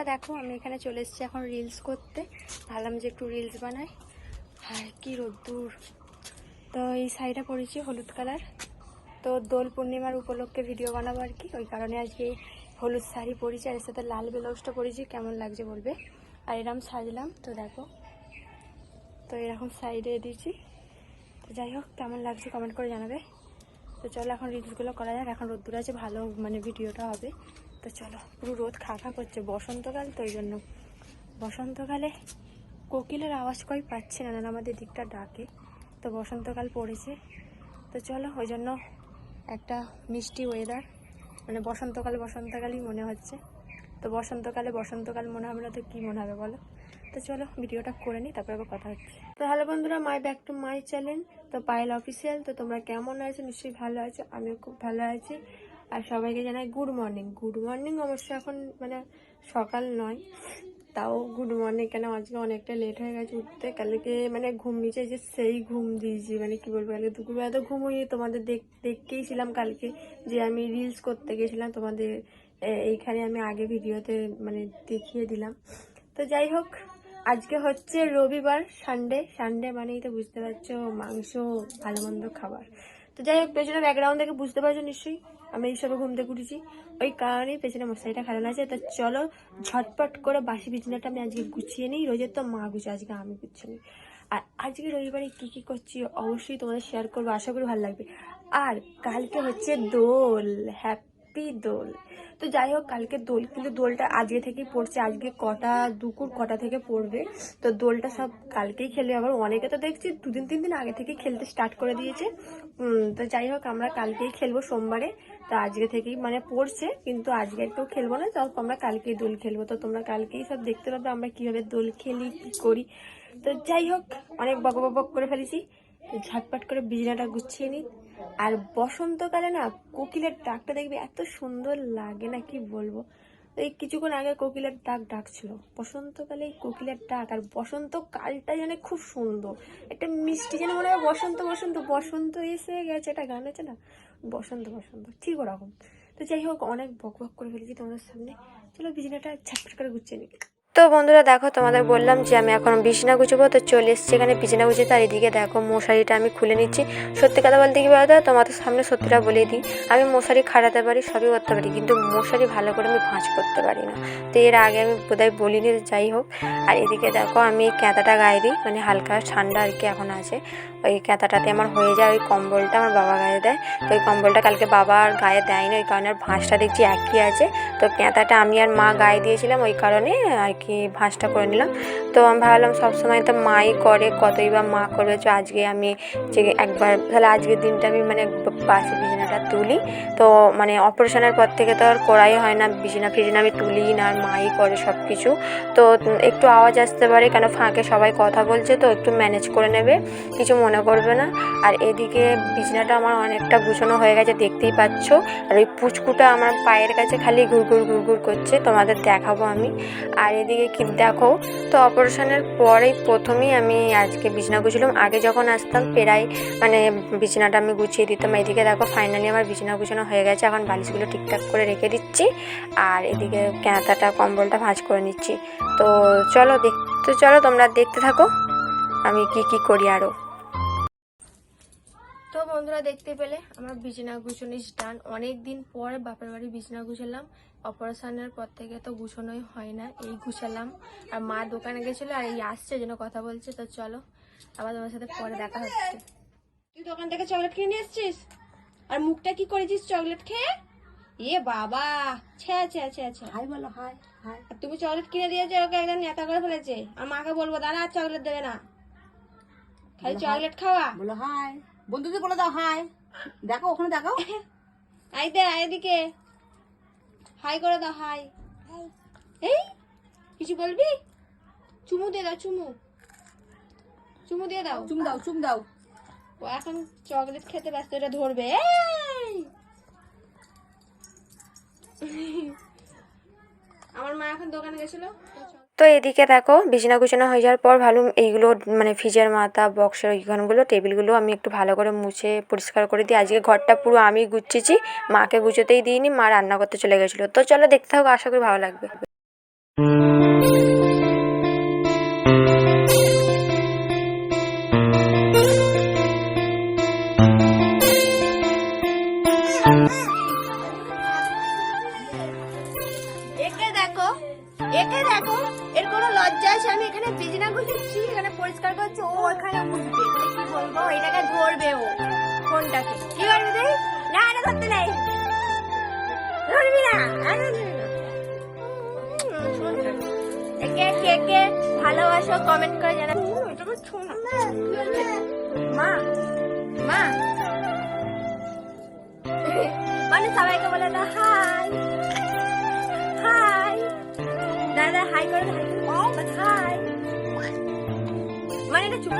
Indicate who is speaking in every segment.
Speaker 1: বন্ধুরা দেখো, আমি এখানে চলে এসেছি এখন রিলস করতে। ভাবলাম যে একটু রিলস বানাই। আর কি রোদ্দুর। তো এই শাড়িটা পরেছি, হলুদ কালার। তো দোল পূর্ণিমার উপলক্ষে ভিডিও বানাবো আর কি। ওই কারণে আজকে হলুদ শাড়ি পরেছি, আর এর সাথে লাল ব্লাউজটা পরেছি। কেমন লাগছে বলবে? আর এরকম সাজলাম তো দেখো। তো এরকম সাইডে দিয়েছি। তো যাই হোক, কেমন লাগছে কমেন্ট করে জানাবে। তো চলো এখন রিলসগুলো করা যাক। এখন রোদ্দুর আছে, ভালো মানে ভিডিওটা হবে। তো চলো, পুরো রোদ খা খা করছে। বসন্তকাল তো ওই জন্য। বসন্তকালে কোকিলের আওয়াজ কই পাচ্ছে না না আমাদের দিকটা ডাকে। তো বসন্তকাল পড়েছে। তো চলো, ওই জন্য একটা মিষ্টি ওয়েদার মানে বসন্তকাল বসন্তকালই মনে হচ্ছে। তো বসন্তকালে বসন্তকাল মনে হবে না তো কী মনে হবে বলো? তো চলো, ভিডিওটা করে নিই, তারপরে আবার কথা হচ্ছে। তো হ্যালো বন্ধুরা my back to my channel তো পায়েল অফিসিয়াল তো তোমরা কেমন আছো? নিশ্চয়ই ভালো আছো, আমিও খুব ভালো আছি। আর সবাইকে জানাই গুড মর্নিং গুড মর্নিং অবশ্য এখন মানে সকাল নয়, তাও গুড মর্নিং কেন আজকে অনেকটা লেট হয়ে গেছে উঠতে। কালকে মানে ঘুম নিচে যে সেই ঘুম দিয়েছি মানে কি বলব, কালকে দুপুরবেলা তো ঘুম হয়নি তোমাদের দেখ, দেখতেই ছিলাম কালকে যে আমি রিলস করতে গেছিলাম তোমাদের এইখানে আমি আগে ভিডিওতে মানে দেখিয়ে দিলাম। তো যাই হোক, আজকে হচ্ছে রবিবার সানডে সানডে মানেই তো বুঝতে পারছ মাংস, ভালো মন্দ খাবার। তো যাই হোক পেছনে ব্যাকগ্রাউন্ড দেখে বুঝতে পারছ নিশ্চয়ই। আমি এইসবে ঘুম থেকে ওই কারণেই পেছনে মশারিটা খারাপ আছে। তো চলো, ঝটপট করে বাসি বিছানাটা আমি আজকে গুছিয়ে নিই। রোজের তো মা গুছি, আজকে আমি গুছিয়ে নিই। আর আজকে রবিবারে কী কী করছি, অবশ্যই তোমাদের শেয়ার করব। আশা করি ভালো লাগবে। আর কালকে হচ্ছে দোল। হ্যাপি দোল। তো যাই হোক, কালকে দোল, কিন্তু দোলটা আজকে থেকেই পড়ছে। আজকে কটা, দুপুর কটা থেকে পড়বে। তো দোলটা সব কালকেই খেলে আবার অনেকে তো দেখছি দুদিন, তিন দিন আগে থেকেই খেলতে স্টার্ট করে দিয়েছে। তো যাই হোক, আমরা কালকেই খেলব সোমবারে। তো আজকে থেকেই মানে পড়ছে, কিন্তু আজকে তো খেলব না। তো আমরা কালকেই দোল খেলব। তো তোমরা কালকেই সব দেখতে পাবে আমরা কীভাবে দোল খেলি, কি করি। তো যাই হোক, অনেক বক বক করে ফেলেছি। ঝটপট করে বিজনাটা গুছিয়ে নিই। আর বসন্তকালে না কোকিলের ডাকটা দেখবি এত সুন্দর লাগে না, কি বলব? এই কিছুক্ষণ আগে কোকিলের ডাক ডাকছিল। বসন্তকালে এই কোকিলের ডাক আর বসন্তকালটা যেন খুব সুন্দর। একটা মিষ্টি যেন মনে হয় বসন্ত বসন্ত বসন্ত এসে গেছে, একটা গান আছে না? বসন্ত বসন্ত, ঠিক ওরকম। তো যাই হোক, অনেক বক বক করে ফেলেছি তোমাদের সামনে। চলো বিছানাটা ঝটপট করে গুছিয়ে নিই। তো বন্ধুরা দেখো, তোমাদের বললাম যে আমি এখন বিছনা গুছবো, তো চলে এসছি এখানে বিছানা গুছিয়ে আর এদিকে দেখো, মশারিটা আমি খুলে নিচ্ছি। সত্যি কথা বলতে কি বলতো, তোমাদের সামনে সত্যিটা বলে দিই। আমি মশারি খাটাতে পারি, সবই করতে পারি, কিন্তু মশারি ভালো করে আমি ভাঁজ করতে পারি না। তো এর আগে আমি বোধহয় বলিনি যাই হোক। আর এদিকে দেখো, আমি ক্যাঁতাটা গায়ে দিই মানে হালকা ঠান্ডা আর কি এখন আছে। ওই ক্যাঁতাটাতে আমার হয়ে যায়, ওই কম্বলটা আমার বাবা গায়ে দেয়। তো ওই কম্বলটা কালকে বাবা আর গায়ে দেয়নি, ওই কারণে আর ভাঁজটা দেখছি একই আছে। তো ক্যাঁতাটা আমি আর মা গায়ে দিয়েছিলাম, ওই কারণে আর কি ভাঁজটা করে নিলাম। তো আমি ভাবলাম সবসময় তো মাই করে, কতই বা মা করবে, তো আজকে আমি যে একবার, তাহলে আজকের দিনটা আমি মানে বাসি বিছানাটা তুলি। তো মানে অপারেশনের পর থেকে তো আর করাই হয় না, বিছানা ফিছানা আমি তুলি না, আর মাই করে সব কিছু তো একটু আওয়াজ আসতে পারে, কেন ফাঁকে সবাই কথা বলছে, তো একটু ম্যানেজ করে নেবে, কিছু মনে করবে না। আর এদিকে বিছানাটা আমার অনেকটা গুছানো হয়ে গেছে, দেখতেই পাচ্ছ। আর ওই পুচকুটা আমার পায়ের কাছে খালি ঘুরঘুর ঘুরঘুর করছে, তোমাদের দেখাবো আমি। আর এদিকে কি দেখো তো অপারেশনের পরেই প্রথমেই আমি আজকে বিছনা গুছলাম। আগে যখন আসতাম প্রায় মানে বিছনাটা আমি গুছিয়ে দিতাম। এদিকে দেখো ফাইনালি আমার বিছনা গুছানো হয়ে গেছে। এখন বালিশগুলো ঠিকঠাক করে রেখে দিচ্ছি। আর এদিকে ক্যাঁতাটা কম্বলটা ভাঁজ করে নিচ্ছি। তো চলো দেখ, তো চলো তোমরা দেখতে থাকো। আমি কি কি করি আরও তো বন্ধুরা দেখতে পেলে আমার বিছানা গুছানো স্টান অনেক দিন পর বাপের বাড়ি বিছানা গুছালাম। অপারেশনের পর থেকে তো গুছানোই হয় না এই গুছালাম। আর মা দোকানে গেছিল আর এই আসছে যেন কথা বলছে তো চলো আবার তোমার সাথে পরে দেখা হচ্ছে।
Speaker 2: তুই দোকান থেকে চকলেট কিনে নিয়ে এসছিস? আর মুখটা কি করেছিস চকলেট খেয়ে? এ বাবা ছে ছে ছে ছে
Speaker 3: হাই বলো হাই হাই।
Speaker 2: আর তুমি চকলেট কিনে দিয়েছে ওকে একদম নেতা করে ফেলেছে। আর মাকে বলব দাদা আর চকলেট দেবে না। খালি চকলেট খাওয়া।
Speaker 3: বলো হাই। বন্ধুদের বলে দাও হাই দেখো ওখানে দেখো
Speaker 2: আই দে আয় এদিকে। হাই করে দাও হাই এই কিছু বলবি? চুমু দিয়ে দাও চুমু। চুমু দিয়ে দাও।
Speaker 3: চুম দাও চুম দাও।
Speaker 2: ও এখন চকলেট খেতে ব্যস্ত এটা ধরবে! আমার মা এখন দোকানে গেছিল।
Speaker 1: তো এদিকে দেখো, বিছানা গুছানো হয়ে যাওয়ার পর ভালো এইগুলো মানে ফ্রিজের মাথা, বক্সের ওইখানগুলো, টেবিলগুলো আমি একটু ভালো করে মুছে পরিষ্কার করে দিই আজকে ঘরটা পুরো আমি গুছিয়েছি, মাকে গুছোতেই দিইনি, মা রান্না করতে চলে গেছিল। তো চলো দেখতে থাকো, আশা করি ভালো লাগবে। একে দেখো এর কোনো লজ্জা আছে আমি এখানে বিছানা গুছিয়েছি এখানে পরিষ্কার করছি ও ওখানে মুছবে তাহলে কি বলব এটাকে ধরবে ও ফোনটাকে। কি করবে তুই? না এটা ধরতে নেই। ধরবি না না। একে কে কে ভালোবাসো কমেন্ট করে না হয়েছে? মা মা মানে সবাইকে বলে হাই হাই। করে হাই করে হাই মানে এটা চুপ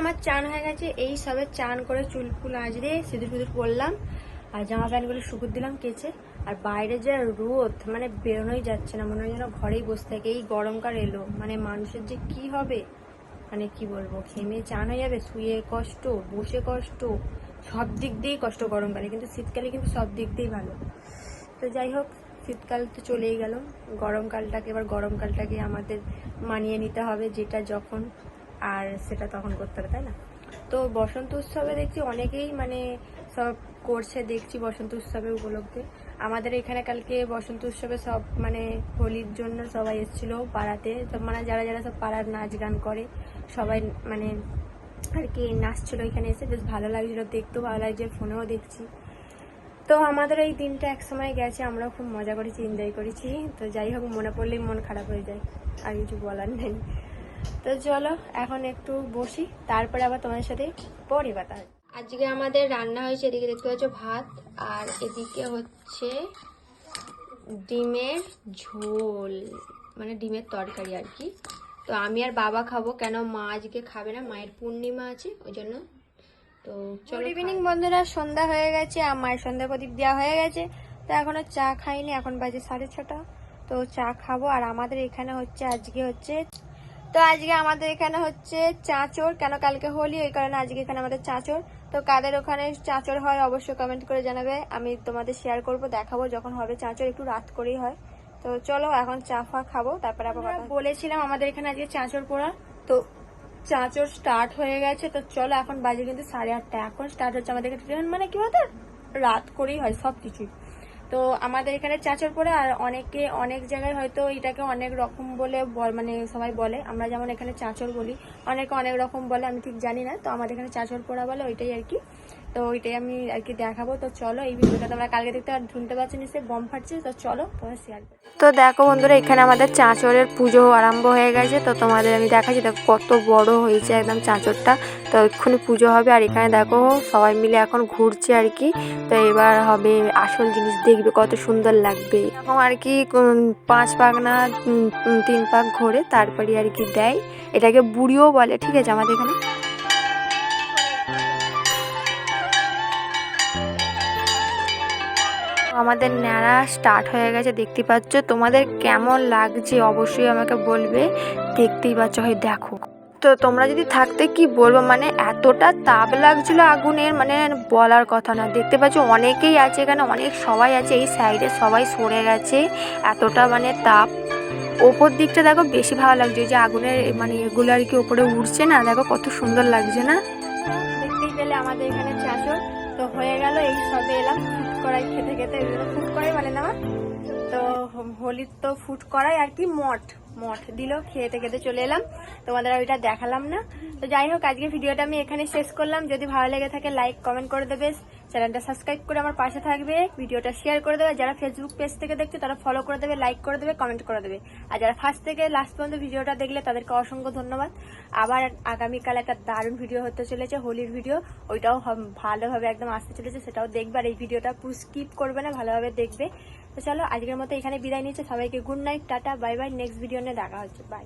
Speaker 1: আমার চান হয়ে গেছে। এই সবে চান করে চুল ফুল আজরে সিঁদুর ফিঁদুর পরলাম। আর জামা প্যান্টগুলো শুকুর দিলাম কেচে, আর বাইরে যে রোদ মানে বেরোনোই যাচ্ছে না, মনে হয় যেন ঘরেই বসে থাকে, এই গরমকাল এলো মানে মানুষের যে কি হবে? মানে কি বলব, ঘেমে চান হয়ে যাবে, শুয়ে কষ্ট, বসে কষ্ট, সব দিক দিয়েই কষ্ট গরমকালে, কিন্তু শীতকালে কিন্তু সব দিক দিয়েই ভালো। তো যাই হোক, শীতকাল তো চলেই গেল, গরমকালটাকে, এবার গরমকালটাকে আমাদের মানিয়ে নিতে হবে, যেটা যখন, আর সেটা তখন করতে হবে, তাই না? তো বসন্ত উৎসবে দেখছি অনেকেই মানে সব করছে, দেখছি বসন্ত উৎসবের উপলক্ষে। আমাদের এখানে কালকে বসন্ত উৎসবে সব মানে হোলির জন্য সবাই এসেছিল পাড়াতে। সব মানে যারা যারা সব পাড়ার নাচ গান করে, সবাই মানে আর কি নাচছিল এখানে এসে। বেশ ভালো লাগছিল, দেখতেও ভালো লাগছে, ফোনেও দেখছি। তো আমাদের এই দিনটা এক সময় গেছে, আমরাও খুব মজা করেছি এনজয় করেছি। তো যাই হোক, মনে পড়লেই মন খারাপ হয়ে যায়, আর কিছু বলার নেই। তো চলো, এখন একটু বসি, তারপরে আবার তোমাদের সাথে পরে হবে। আজকে আমাদের রান্না হয়েছে এদিকে দেখতে পাচ্ছ ভাত আর এদিকে হচ্ছে ডিমের ঝোল মানে ডিমের তরকারি আর কি। তো আমি আর বাবা খাব কেন মা আজকে খাবে না মায়ের পূর্ণিমা আছে ওই জন্য। তো চলো ইভিনিং বন্ধুরা সন্ধ্যা হয়ে গেছে আর মায়ের সন্ধ্যা প্রদীপ দেওয়া হয়ে গেছে। তো এখনও চা খাইনি এখন বাজে সাড়ে ছটা। তো চা খাব আর আমাদের এখানে হচ্ছে আজকে হচ্ছে তো আজকে আমাদের এখানে হচ্ছে চাঁচর, কেন কালকে হোলি? ওই কারণে আজকে এখানে আমাদের চাঁচর। তো কাদের ওখানে চাঁচর হয় অবশ্যই কমেন্ট করে জানাবে। আমি তোমাদের শেয়ার করব, দেখাবো যখন হবে চাঁচর, একটু রাত করেই হয়। তো চলো এখন চা ফা খাব, তারপরে আবার বলেছিলাম আমাদের এখানে আজকে চাঁচর পোড়া। তো চাঁচর স্টার্ট হয়ে গেছে, তো চলো এখন বাজে কিন্তু সাড়ে আটটা এখন স্টার্ট হচ্ছে আমাদের এখানে মানে কি বলতো? রাত করেই হয় সব কিছুই তো আমাদের এখানে চাচর পরে আর অনেকে অনেক জায়গায় হয়তো এটাকে অনেক রকম বলে মানে সবাই বলে। আমরা যেমন এখানে চাচর বলি, অনেকে অনেক রকম বলে, আমি ঠিক জানি না। তো আমাদের এখানে চাচর পোড়া বলে, ওইটাই আর কি। তো ওইটাই আমি আর কি দেখাবো। তো চলো এই ভিডিওটা তোমরা কালকে দেখতে আর শুনতে পাচ্ছি নিশ্চয়ই বম ফাটছে, তো চলো তোমরা শেয়ার তো দেখো বন্ধুরা, এখানে আমাদের চাঁচরের পুজো আরম্ভ হয়ে গেছে। তো তোমাদের আমি দেখাচ্ছি, দেখো কত বড় হয়েছে একদম চাঁচরটা। তো এক্ষুনি পুজো হবে আর এখানে দেখো সবাই মিলে এখন ঘুরছে আর কি। তো এবার হবে আসল জিনিস, দেখবে কত সুন্দর লাগবে। এরকম আর কি পাঁচ পাক না তিন পাক ঘোরে তারপরে আর কি দেয়। এটাকে বুড়িও বলে, ঠিক আছে আমাদের এখানে? আমাদের ন্যাড়া স্টার্ট হয়ে গেছে, দেখতে পাচ্ছ? তোমাদের কেমন লাগছে অবশ্যই আমাকে বলবে। দেখতেই পাচ্ছ, হয় দেখো। তো তোমরা যদি থাকতে কি বলব? মানে এতটা তাপ লাগছিল আগুনের মানে বলার কথা না। দেখতে পাচ্ছ, অনেকেই আছে এখানে, অনেক সবাই আছে, এই সাইডে সবাই সরে গেছে। এতটা মানে তাপ। ওপর দিকটা দেখো বেশি ভালো লাগছে যে আগুনের মানে এগুলো আর কি ওপরে উঠছে না, দেখো কত সুন্দর লাগছে না। দেখতেই পেলে আমাদের এখানে চাষর তো হয়ে গেল, এই সবে এলাম। করাই খেতে খেতে ফুট করাই বলে না? তো হোলির তো ফুট করাই আর কি, মঠ মঠ দিল, খেতে খেতে চলে এলাম। তোমাদের ওইটা দেখালাম না। তো যাই হোক, আজকে ভিডিওটা আমি এখানে শেষ করলাম। যদি ভালো লেগে থাকে লাইক কমেন্ট করে দেবে। চ্যানেলটা সাবস্ক্রাইব করে আমার পাশে থাকবে। ভিডিওটা শেয়ার করে দেবে। যারা ফেসবুক পেজ থেকে দেখছ, তারা ফলো করে দেবে লাইক করে দেবে কমেন্ট করে দেবে। আর যারা ফার্স্ট থেকে লাস্ট পর্যন্ত ভিডিওটা দেখলে, তাদেরকে অসংখ্য ধন্যবাদ। আবার আগামীকাল একটা দারুণ ভিডিও হতে চলেছে, হোলির ভিডিও ওইটাও ভালোভাবে একদম আসতে চলেছে, সেটাও দেখবে। আর এই ভিডিওটা পুরো স্কিপ করবে না, ভালোভাবে দেখবে। তো চলো, আজকের মতো এখানে বিদায় নিচ্ছে। সবাইকে good night tata bye bye next video নিয়ে দেখা হচ্ছে বাই